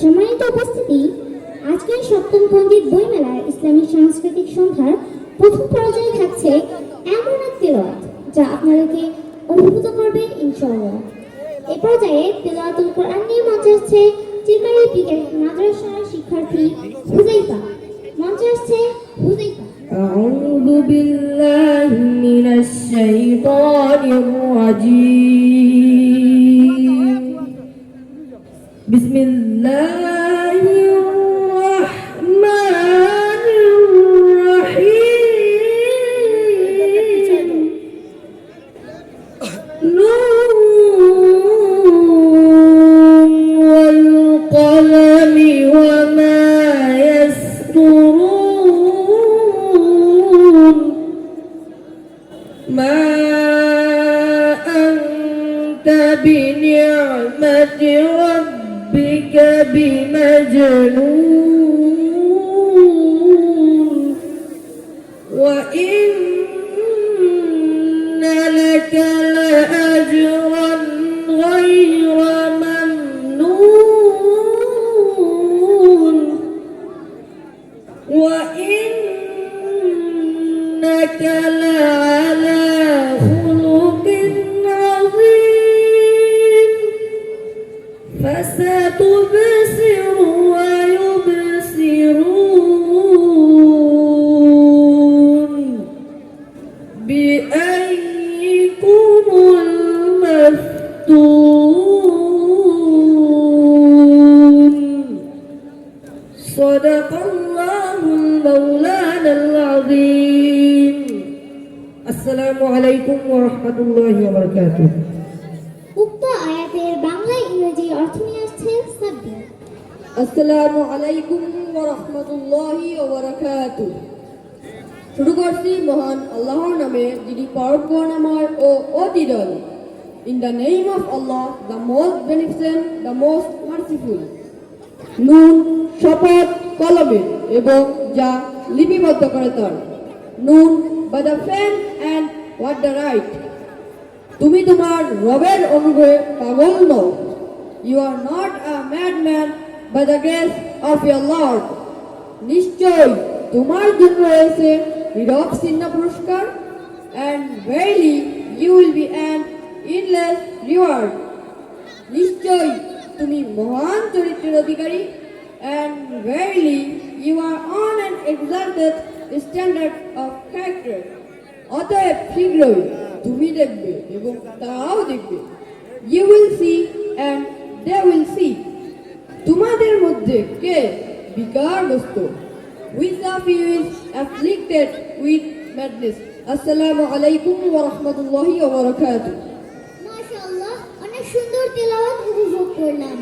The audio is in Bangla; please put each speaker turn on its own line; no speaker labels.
সম্মানিত উপস্থিতি আজকের সপ্তম পণ্ডিত বইমেলার ইসলামী সাংস্কৃতিক সন্ধ্যার প্রথম পর্যায়ে থাকছে এমন এক তেলাওয়াত যা আপনাদেরকে অভিভূত করবে ইনশাআল্লাহ এ পর্যায়ে তেলাওয়াতুল কোরআন নিয়ে মঞ্চে আসছে চিরকারি পিকের মাদ্রাসার শিক্ষার্থী হুজাইফা মঞ্চে আসছে হুজাইফা
أعوذ بالله من الشيطان الرجيم بسم الله بنعمة ربك بمجنون. وإن لك لأجرا غير ممنون. وإنك لعلى بأيكم المفتون صدق الله المولانا العظيم السلام عليكم ورحمة الله وبركاته
উক্ত আয়াতের বাংলা ইংরেজি অর্থ নিয়ে আসছে সাব্বির
আসসালামু আলাইকুম ওয়া রাহমাতুল্লাহি ওয়া বারাকাতুহু শুরু করছি মহান আল্লাহর নামে, যিনি পরম ও অতিদয় in the name of Allah the most beneficent the most merciful নুন, শপথ, কলমে এবং যা লিপিবদ্ধ করে তার। Nun by the pen and what they write তুমি তোমার রবের অনুগ্রহে পাগল নও। You are not a mad man by the grace of your lord নিশ্চয় তোমার জন্য রয়েছে নীরব চিহ্ন পুরস্কার and verily you will be an endless reward নিশ্চয় তুমি মহান চরিত্রের অধিকারী and verily you are on an exalted standard of character অতএব শীঘ্রই তুমি দেখবে এবং তারাও দেখবে you will see and they will see তোমাদের মধ্যে কে বিকারগ্রস্ত you is afflicted with madness. আসসালামু আলাইকুম ওয়া রাহমাতুল্লাহি ওয়া বারাকাতুহু
মাশাআল্লাহ, অনেক সুন্দর তেলাওয়াত উপভোগ করলাম।